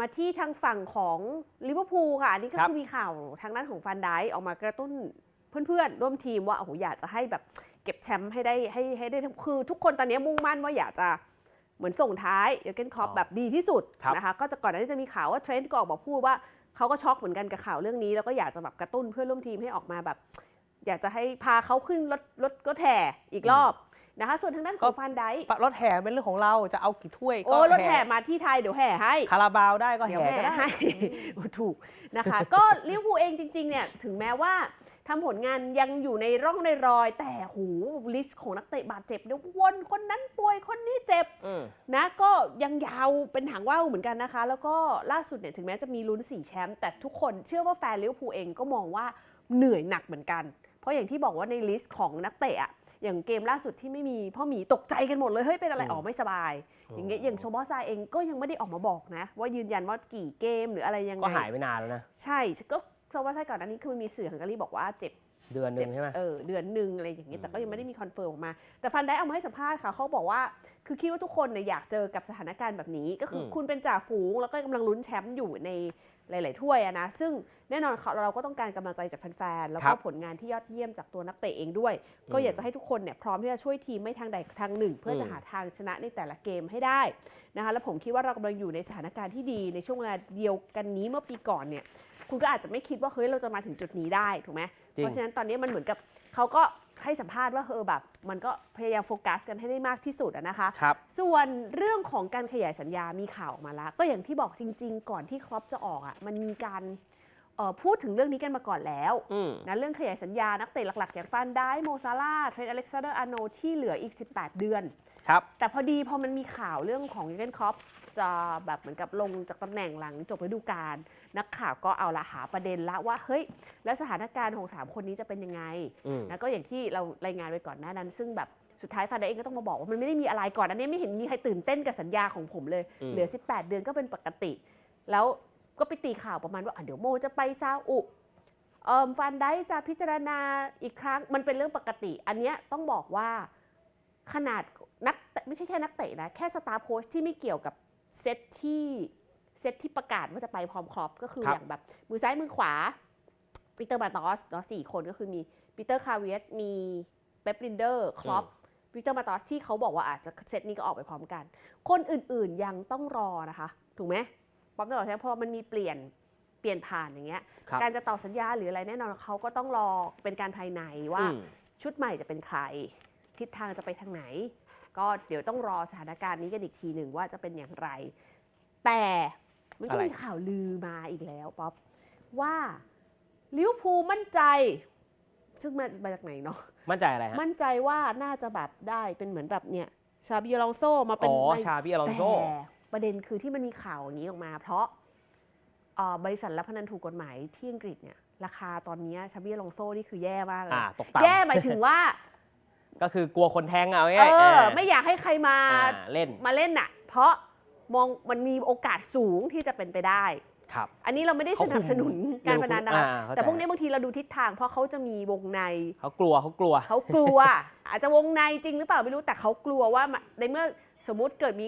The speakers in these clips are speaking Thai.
มาที่ทางฝั่งของลิเวอร์พูลค่ะอันนี้ก็ครับคือมีข่าวทางด้านของฟันไดค์ออกมากระตุ้นเพื่อนๆร่วมทีมว่าโอ้โหอยากจะให้แบบเก็บแชมป์ให้ได้ให้ให้ได้ทั้งคือทุกคนตอนนี้มุ่งมั่นว่าอยากจะเหมือนส่งท้ายเยอร์เกนคล็อปอ๋อแบบดีที่สุดครับนะคะก็จะก่อนหน้านี้จะมีข่าวว่าเทรนต์ก็ออกมาพูดว่าเขาก็ช็อกเหมือนกันกับข่าวเรื่องนี้ แล้วก็อยากจะแบบกระตุ้นเพื่อนร่วมทีมให้ออกมาแบบ อยากจะให้พาเขาขึ้นรถรถรถแห่อีกรอบ นะคะส่วนทางด้านของฟันไดค์รถแห่เป็นเรื่องของเราจะเอากี่ถ้วยก็โอ้รถแห่มาที่ไทยเดี๋ยวแห่ให้คาราบาวได้ก็เดี๋ยวแห่แห่ก็ได้ให้โอ้ถูกนะคะ ก็ลิเวอร์พูลเองจริงๆเนี่ยถึงแม้ว่าทำผลงานยังอยู่ในร่องในรอย แต่หูลิสต์ของนักเตะบาดเจ็บเนี่ยวนคนนั้นป่วยคนนี้เจ็บอืมนะก็ยังยาวเป็นหางว่าวเหมือนกันนะคะ แล้วก็ล่าสุดเนี่ยถึงแม้จะมีลุ้นสี่แชมป์แต่ทุกคนเชื่อว่าแฟนลิเวอร์พูลเองก็มองว่าเหนื่อยหนักเหมือนกัน เพราะอย่างที่บอกว่าในลิสต์ของนักเตะอะอย่างเกมล่าสุดที่ไม่มีพ่อหมีตกใจกันหมดเลยเฮ้ยเป็นอะไรอืมออกไม่สบาย อย่างเงี้ยอย่างโชบอสซาเองก็ยังไม่ได้ออกมาบอกนะ ว่ายืนยันว่ากี่เกมหรืออะไรยังไงก็หายไปนานแล้วนะใช่ก็โชบอสซาก่อนอันนี้คือมันมีสื่อฮังการีบอกว่าเจ็บเดือนหนึ่งใช่ไหมเออเดือนหนึ่งอะไรอย่างเงี้ยแต่ก็ยังไม่ได้มีคอนเฟิร์มออกมา แต่ฟันได้เอามาให้สัมภาษณ์ค่ะเขาบอกว่า คือคิดว่าทุกคนเนี่ยอยากเจอกับสถานการณ์แบบนี้ ก็คืออมคุณเป็นจ่าฝูงแล้วก็กำลังลุ้นแชมป์อยู่ใน หลาย ๆ ถ้วยอะนะ ซึ่งแน่นอนเขาเราก็ต้องการกำลังใจจากแฟน ๆ แล้วก็ผลงานที่ยอดเยี่ยมจากตัวนักเตะเองด้วย ก็อยากจะให้ทุกคนเนี่ยพร้อมที่จะช่วยทีมไม่ทางใดทางหนึ่ง เพื่อจะหาทางชนะในแต่ละเกมให้ได้นะคะ แล้วผมคิดว่าเรากำลังอยู่ในสถานการณ์ที่ดีในช่วงเวลาเดียวกันนี้เมื่อปีก่อนเนี่ย คุณก็อาจจะไม่คิดว่าเฮ้ยเราจะมาถึงจุดนี้ได้ถูกไหมจริงเพราะฉะนั้นตอนนี้มันเหมือนกับเขาก็ ให้สัมภาษณ์ว่าเออแบบ มันก็พยายามโฟกัสกันให้ได้มากที่สุดอะนะคะครับส่วนเรื่องของการขยายสัญญามีข่าวออกมาแล้ว ก็อย่างที่บอกจริง ๆ ก่อนที่ครอปจะออกอะ่ะมันมีการเอ่อพูดถึงเรื่องนี้กันมาก่อนแล้วอืมนะเรื่องขยายสัญญานักเตะหลักๆ อย่างฟานได้โมซาร่าเทรนอเล็กซานเดอร์อาร์โนที่เหลืออีก 18 เดือน ครับ แต่พอดีพอมันมีข่าวเรื่องของยูเกนครอป จะแบบเหมือนกับลงจากตำแหน่งหลังจบฤดูกาลนักข่าวก็เอาละหาประเด็นละว่าเฮ้ย แล้วสถานการณ์ของสามคนนี้จะเป็นยังไงอืมแล้วก็อย่างที่เรารายงานไปก่อนหน้านั้น ซึ่งแบบสุดท้ายฟาดเองก็ต้องมาบอกว่ามันไม่ได้มีอะไรก่อนอันนี้ไม่เห็นมีใครตื่นเต้นกับสัญญาของผมเลยอืมเหลือ 18 เดือนก็เป็นปกติ แล้วก็ไปตีข่าวประมาณว่าอะเดี๋ยวโมจะไปซาอุเอ่อฟันได้จะพิจารณาอีกครั้งมันเป็นเรื่องปกติ อันเนี้ยต้องบอกว่าขนาดนักเตะไม่ใช่แค่นักเตะนะ แค่สตาร์โค้ชที่ไม่เกี่ยวกับ เซตที่เซตที่ประกาศว่าจะไปพร้อมครอปก็คือครับ อย่างแบบมือซ้ายมือขวาปีเตอร์บาตอสเนาะสี่คนก็คือมีปีเตอร์คาเวียสมีเป๊ปลินเดอร์คลอปปีเตอร์มาตอสที่เขาบอกว่าอาจจะเซตนี้ก็ออกไปพร้อมกัน คนอื่นๆยังต้องรอนะคะ ถูกไหมป๊อปตลอดใช่ไหมเพราะมันมีเปลี่ยนเปลี่ยนผ่านอย่างเงี้ย ครับการจะต่อสัญญาหรืออะไรแน่นอนเขาก็ต้องรอเป็นการภายในว่า อืมชุดใหม่จะเป็นใคร ทิศทางจะไปทางไหน ก็เดี๋ยวต้องรอสถานการณ์นี้กันอีกทีหนึ่งว่าจะเป็นอย่างไร แต่มันก็อะไรมีข่าวลือมาอีกแล้วป๊อปว่าลิเวอร์พูลมั่นใจ ซึ่งมามาจากไหนเนาะมั่นใจอะไรฮะมั่นใจว่าน่าจะแบบได้เป็นเหมือนแบบเนี่ยชาบิอลองโซมาเป็นอ๋อในชาบิอลอนโซแต่ประเด็นคือที่มันมีข่าวอย่างนี้ออกมา เพราะเอ่อบริษัทรับพนันถูกกฎหมายที่อังกฤษเนี่ยราคาตอนนี้ชาบิอลองโซนี่คือแย่มากเลยอ่าตกต่ำแย่หมายถึงว่า ก็คือกลัวคนแทงเอาเอง่ายๆอเออ ไม่อยากให้ใครมาอ่าเล่นมาเล่นน่ะ เพราะมองมันมีโอกาสสูงที่จะเป็นไปได้ ครับ อันนี้เราไม่ได้เขาสคุมนับสนุนการพนันนะอ่าคะเข้าใจ แต่พวกนี้บางทีเราดูทิศทาง เพราะเขาจะมีวงใน เขากลัวเขากลัว เขากลัว อาจจะวงในจริงหรือเปล่าไม่รู้แต่เขากลัวว่ามาในเมื่อสมมุติเกิดมี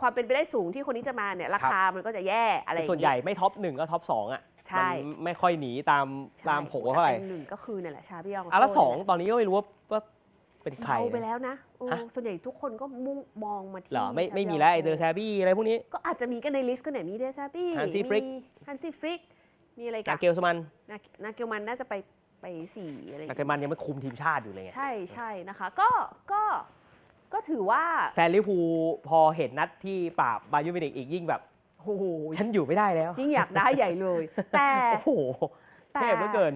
ความเป็นไปได้สูงที่คนนี้จะมาเนี่ยราคามันก็จะแย่อะไรอย่างส่วนงี้ใหญ่ไม่ท็อปหนึ่งก็ท็อปสองอะใช่ มันไม่ค่อยหนีตามใช่ตามโผเท่าไหร่อันหนึ่งก็คือเนี่ยแหละชาบิอองอะแล้วสองตอนนี้ก็ไม่รู้ว่าว่า เป็นใคร เบาไปนะแล้วนะโอ้ฮะ ส่วนใหญ่ทุกคนก็มุ่งมองมาที่เหรอไม่ไม่ชาบิมีแล้วไอโเดอร์แซบี้อะไรพวกนี้ ก็อาจจะมีกันในลิสต์ก็ไหนมีเดซาบี้ Hansi Flick ฮันซี่ฟลิกมีอะไรกันาเกลสมันนานาเกลมันน่าจะไปไปสี่อะไรอย่างนาเกเงี้ลยมันยังไม่คุมทีมชาติอยู่เลยไงใช่ใช่นะคะ ก็ก็ก็ถือว่าแฟนลิเวอร์พูลพอเห็นนัดที่ปราบบาเยิร์นมิวนิกอีกยิ่งแบบ โอ้โหฉันอยู่ไม่ได้แล้ว ยิ่งอยากได้ใหญ่เลย แต่โอ้โหแต่เทพเหลือเกิน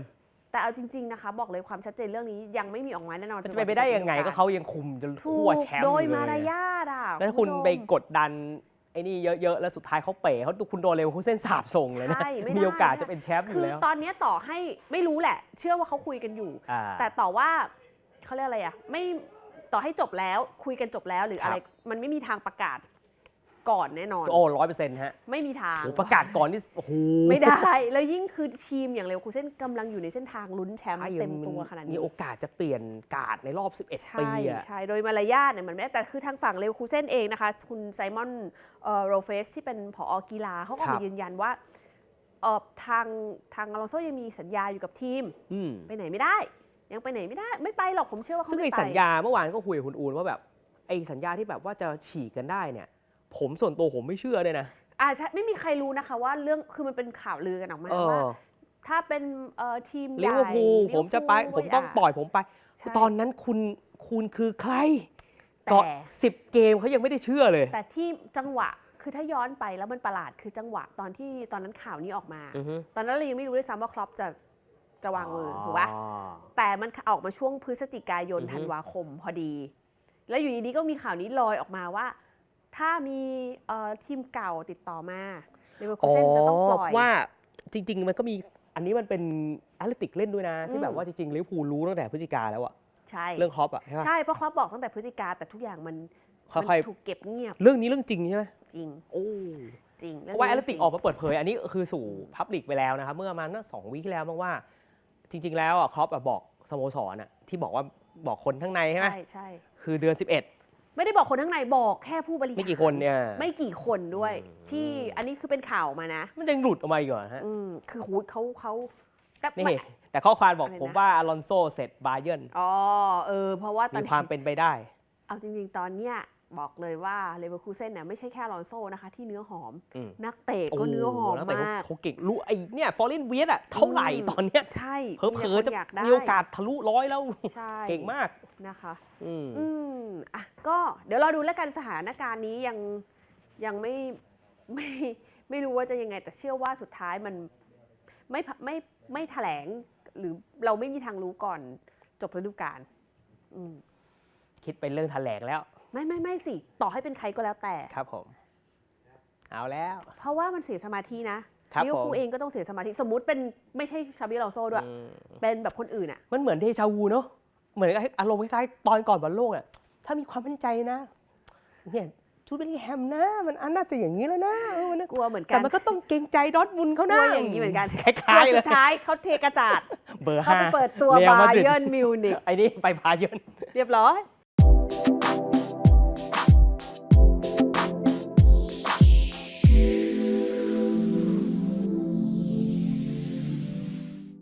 แต่เอาจริง ๆ นะคะ บอกเลยความชัดเจนเรื่องนี้ยังไม่มีออกมาแน่นอนมันจะไปไม่ได้ยังไงก็เขายังคุมจนถูขั้วกแชมป์โดอยยู่เลมารยยาทอะแล้วคุณณผู้ชม ไปกดดันไอ้นี่เยอะๆ แล้วสุดท้ายเขาเป๋เขาคุณโดนเลวคุณเส้นสาบส่งเลยนะ ใช่ไม่ได้ มีโอกาสจะเป็นแชมป์อคืยู่อแล้วตอนนี้ต่อให้ไม่รู้แหละ เชื่อว่าเขาคุยกันอยู่ อ่า แต่ต่อว่าเขาเรียกอะไรอะไม่ต่อให้จบแล้วคุยกันจบแล้วหรืออะไรครับมันไม่มีทางประกาศ ก่อนแน่นอน โอ้ร้อยเปอร์เซ็นต์ฮะไม่มีทาง โอ้ประกาศก่อนนี่โอ้โหไม่ได้ แล้วยิ่งคือทีมอย่างเร็วคูเซ่นกำลังอยู่ในเส้นทางลุ้นแชมป์ใช่เต็มตัวขนาดมีนี้โอกาสจะเปลี่ยนการ์ดในรอบ 11ใช่ปีอะใช่ โดยมารยาทเนี่ยมันไม่ได้แต่คือทางฝั่งเลวคูเซ่นเองนะคะ คุณไซมอนโรเฟสที่เป็นผอกีฬาเขาก็ครัมาบยืนยันว่าเอ่อทางทางอลองโซยังมีสัญญาอยู่กับทีมอืมไปไหนไม่ได้ ยังไปไหนไม่ได้ไม่ไปหรอกผมเชื่อว่าเขาซึ่งไม่ในไปสัญญาเมื่อวานก็คุยกับคุณอูนว่าแบบไอ้สัญญาที่แบบว่าจะฉีกกันได้เนี่ย ผมส่วนตัวผมไม่เชื่อเลยนะ อ่าใช่ไม่มีใครรู้นะคะว่าเรื่องคือมันเป็นข่าวลือกันออกมาเอว่าอถ้าเป็นเอ่อทีมใหญ่ลิเวอร์พูลผมจะไปลิเวผอมร์พูลต้องปล่อยผมไป ใช่ ตอนนั้นคุณคุณคือใครแต่ก็สิบเกมเขายังไม่ได้เชื่อเลย แต่ที่จังหวะคือถ้าย้อนไปแล้วมันประหลาดคือจังหวะตอนที่ตอนนั้นข่าวนี้ออกมา อือฮึ ตอนนั้นเรายังไม่รู้ด้วยซ้ำว่าครอปจะจะวางมือถูกปะอ๋อแต่มันออกมาช่วงพฤศจิกายนอือฮึ ธันวาคมพอดี แล้วอยู่ดีๆก็มีข่าวนี้ลอยออกมาว่า ถ้ามีเอ่อทีมเก่าติดต่อมาเลเวอร์คูเซนจะต้องปล่อย ว่าจริง ๆ มันก็มีอันนี้มันเป็นแอตเลติกเล่นด้วยนะ ที่อืมแบบว่าจริงๆลิเวอร์พูลรู้ตั้งแต่พฤศจิกาแล้วอะใช่เรื่องครอปอะใช่ปะ ใช่เพราะครอปบอกตั้งแต่พฤศจิกาแต่ทุกอย่างมันค่อยมันถูกเก็บเงียบๆเรื่องนี้เรื่องจริงใช่ไหมจริง โอ้จริงเพราะว่าแอตเลติกออกมาเปิดเผย อันนี้คือสู่พับลิกไปแล้วนะครับ เมื่อประมาณนักสองวีคที่แล้วมั้งว่า จริง ๆ แล้วอะครอปอะบอกสโมสรอะที่บอกว่าบอกคนข้างในใช่ไหมใช่ใช่ คือเดือน 11 ไม่ได้บอกคนข้างในบอกแค่ผู้บริหารไม่กี่คนเนี่ย ไม่กี่คนด้วย ที่อันนี้คือเป็นข่าวมานะ มันยังหลุดออกมาอีกเหรอฮะอืมคือหูยเขาเขาแต่นี่ไม่แต่ข้อความบอกอะไรนะผมว่าอลอนโซเสร็จบาเยิร์นอ๋อเออเพราะว่าตอนมีความเป็นไปได้ เอาจริง ๆ ตอนเนี้ย บอกเลยว่าเลเวอร์คูเซ่นเนี่ยไม่ใช่แค่ลอนโซนะคะที่เนื้อหอม อืม นักเตะก็เนื้อหอมโโแล้วแต่มาก เขาเก่งรู้ไอ้เนี่ยฟอร์เรนเวียดอะเท่าไหร่อืมตอนเนี้ยใช่เผลอๆจะมีแต่คนอยากได้มีโอกาสทะลุร้อยแล้ว ใช่เก่งมากนะคะ อืม อืมอะก็เดี๋ยวเราดูแล้วกันสถานการณ์นี้ยังยังไม่ไม่ไม่รู้ว่าจะยังไง แต่เชื่อว่าสุดท้ายมันไม่พไม่ไม่แถลง หรือเราไม่มีทางรู้ก่อนจบฤดูกาลอืม คิดเป็นเรื่องแถลงแล้ว ไม่ไม่ไม่สิ ต่อให้เป็นใครก็แล้วแต่ ครับผม เอาแล้ว เพราะว่ามันเสียสมาธินะครับลิเวอร์พูลผม เองก็ต้องเสียสมาธิสมมุติเป็นไม่ใช่ชาบิลอโซด้วย อืมเป็นแบบคนอื่นอะมันเหมือนเดชาวูเนอะเหมือนกับอารมณ์คล้ายๆตอนก่อนบอลโลกอะถ้ามีความมั่นใจนะเนี่ยจูดเบลลิงแฮมนะมันอันน่าจะอย่างนี้แล้วนะเออมันนะกลัวเหมือนกัแต่นมันก็ต้องเกรงใจดอร์ทมุนด์เขากนะลัวอย่างนี้เหมือนกันคล้ายๆกเลสุยดท้ายเขาเทกระจาดเบอร์เขาห้าไปเปิดตัวเรียลบามาดริด เยิร์นมิวนิกไอ้นี่ไปพาเยิร์นเรียบร้อย